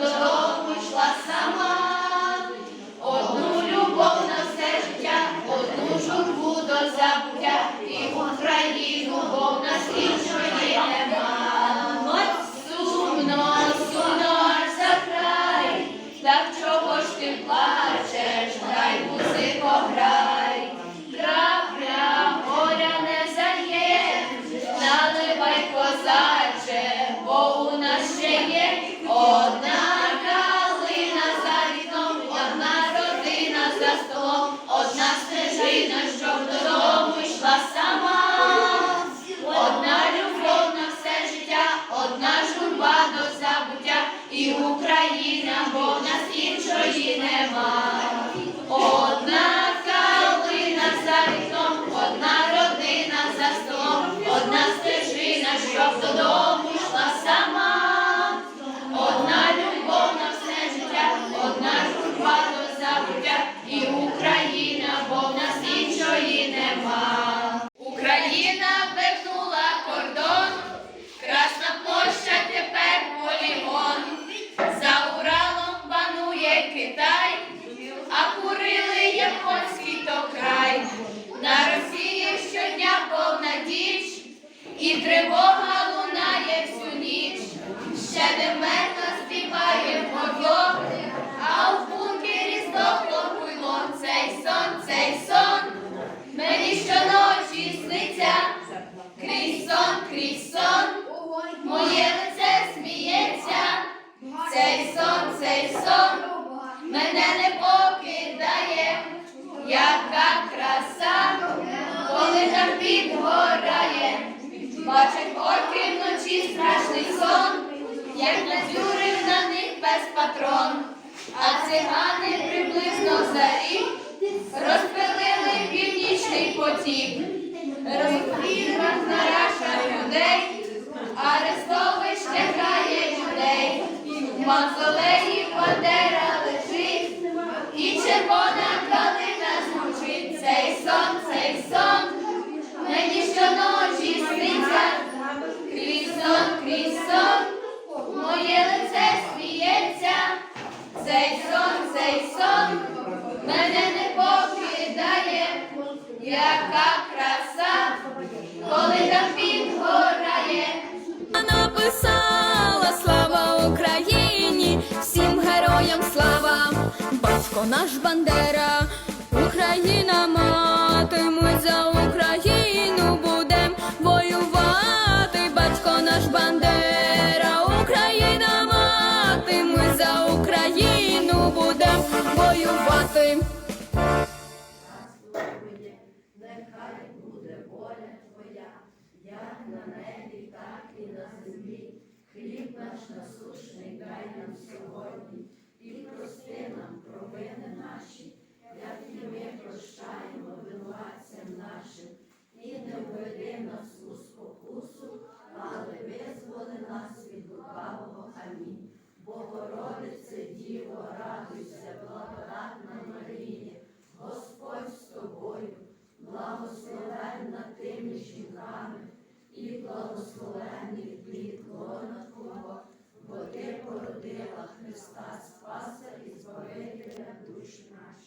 the Україна, бо нас іншої нема. Одна калина за вікном, одна родина за столом, одна стежина, щоб додому і тривога лунає всю ніч. Ще не мертво співає могло, а в бункері здохло хуйло. Цей сон, цей сон, мені щоночі сниться, крізь сон, крізь сон, моє лице сміється, цей сон, цей сон, мене не покидає, яка краса, коли там підгорає, бачать орки вночі страшний сон, як надюрив на них без патрон, а цигани приблизно за рік розпилили північний потік, розпірвав на раша людей, арестович лягає людей, в мавзолеї Бандера лежить, і червона калина звучить. Цей сон, цей сон, мені щоночі сниться, крізь сон, крізь сон, моє лице сміється, цей сон, цей сон, мене не покидає, яка краса, коли там підгорає. написала слава Україні, всім героям слава, батько наш Бандера, наші, як і ми прощаємо винуватцям нашим, і не введи нас у спокусу, але визволи нас від лукавого. Амінь. Богородице, Діво, радуйся, благодатна Марія, Господь з тобою, благословенна тими жінками, і благословений плід лона Твого, бо Ти породила Христа. dos maus.